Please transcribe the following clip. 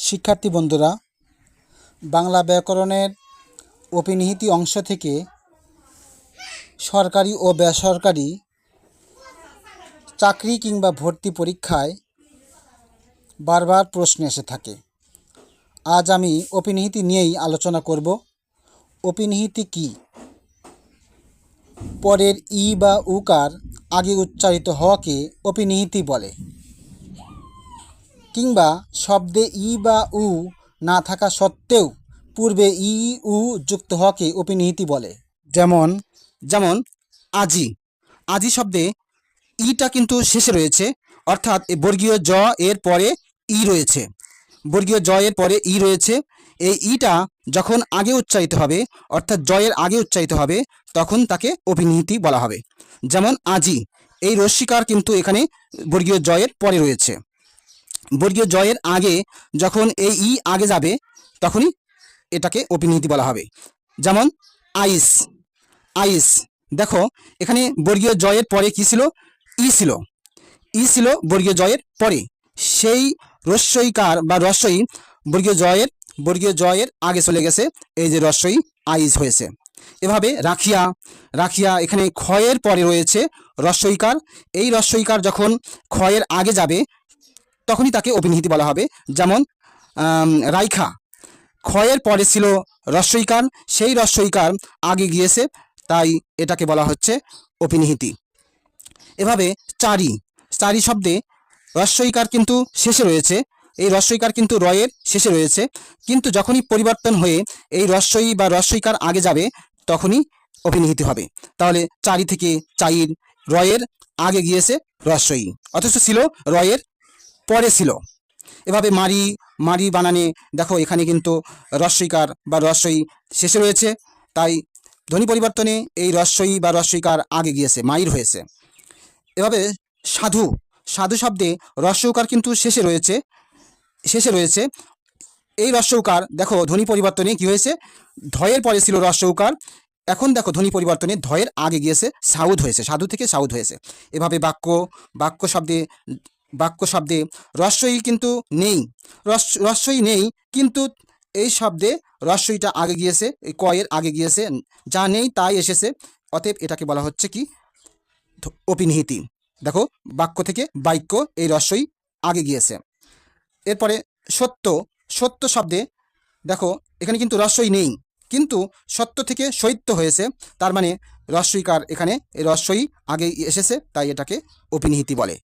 শিক্ষার্থী বন্ধুরা, বাংলা ব্যাকরণের অপিনিহিতি অংশ থেকে সরকারি ও বেসরকারি চাকরি কিংবা ভর্তি পরীক্ষায় বারবার প্রশ্ন এসে থাকে। আজ আমি অপিনিহিতি নিয়েই আলোচনা করব। অপিনিহিতি কি? পরের ই বা উকার আগে উচ্চারিত হওয়াকে অপিনিহিতি বলে। কিংবা শব্দে ই বা উ না থাকা সত্ত্বেও পূর্বে ই, উ যুক্ত হওয়াকে অপিনিহিতি বলে। যেমন যেমন, আজি। আজি শব্দে ইটা কিন্তু শেষে রয়েছে, অর্থাৎ বর্গীয় জ এর পরে ই রয়েছে। বর্গীয় জ এর পরে ই রয়েছে, এই ইটা যখন আগে উচ্চারিত হবে, অর্থাৎ জয়ের আগে উচ্চারিত হবে, তখন তাকে অভিনীতি বলা হবে। যেমন, আজি। এই রশ্মিকার কিন্তু এখানে বর্গীয় জয়ের পরে রয়েছে। বর্গীয় জয়ের আগে যখন এই ই আগে যাবে, তখনই এটাকে অভিনীতি বলা হবে। যেমন, আইস আইস। দেখো, এখানে বর্গীয় জয়ের পরে কি ছিল? ই ছিল। ই ছিল বর্গীয় জয়ের পরে। সেই রস্যইকার বা রস্যই বর্গীয় জয়ের বর্গীয় জয়ের আগে চলে গেছে, এই যে রস্যই আইস হয়েছে। এভাবে রাখিয়া রাখিয়া এখানে ক্ষয়ের পরে রয়েছে রস্যইকার। এই রস্যইকার যখন ক্ষয়ের আগে যাবে তখনই তাকে অভিনীতি বলা হবে। যেমন রাইখা। ক্ষয়ের পরে ছিল রস্যইকার সেই রস্যইকার আগে গিয়েছে, তাই এটাকে বলা হচ্ছে অপিনিহিতি এভাবে চারি চারি শব্দে রস্যইকার কিন্তু শেষে রয়েছে। এই রস্যইকার কিন্তু রয়ের শেষে রয়েছে। কিন্তু যখনই পরিবর্তন হয়ে এই রস্যই বা রস্যইকার আগে যাবে, তখনই অভিনিহিত হবে। তাহলে চারি থেকে চাইর রয়ের আগে গিয়েছে রস্যই অথচ ছিল রয়ের পরে ছিল। এভাবে মারি মারি বানানে, দেখো এখানে কিন্তু রস্যইকার বা রস্যই শেষে রয়েছে। তাই ধ্বনি পরিবর্তনে এই রস্যই বা রস্যইকার আগে গিয়েছে মাইর হয়েছে। এভাবে সাধু সাধু শব্দে রস্যৌকার কিন্তু শেষে রয়েছে শেষে রয়েছে। এই রস্যৌকার দেখো ধ্বনি পরিবর্তনে কি হয়েছে? ধয়ের পরে ছিল রস্যৌকার এখন দেখো ধ্বনি পরিবর্তনে ধয়ের আগে গিয়েছে সাউদ হয়েছে, সাধু থেকে সাউদ হয়েছে। এভাবে বাক্য বাক্য শব্দে বাক্য শব্দে রস্যই কিন্তু নেই। রস- রস্যই নেই, কিন্তু এই শব্দে রস্যইটা আগে গিয়েছে, এই কয়ের আগে গিয়েছে, যা নেই তাই এসেছে। অতএব এটাকে বলা হচ্ছে কি? অপিনিহিতি। দেখো, বাক্য থেকে বাক্য এই রস্যই আগে গিয়েছে। এরপরে সত্য সত্য শব্দে, দেখো, এখানে কিন্তু রস্যই নেই, কিন্তু সত্য থেকে সৈত্য হয়েছে, তার মানে রস্যইকার এখানে এই রস্যই আগে এসেছে, তাই এটাকে অপিনিহিতি বলে।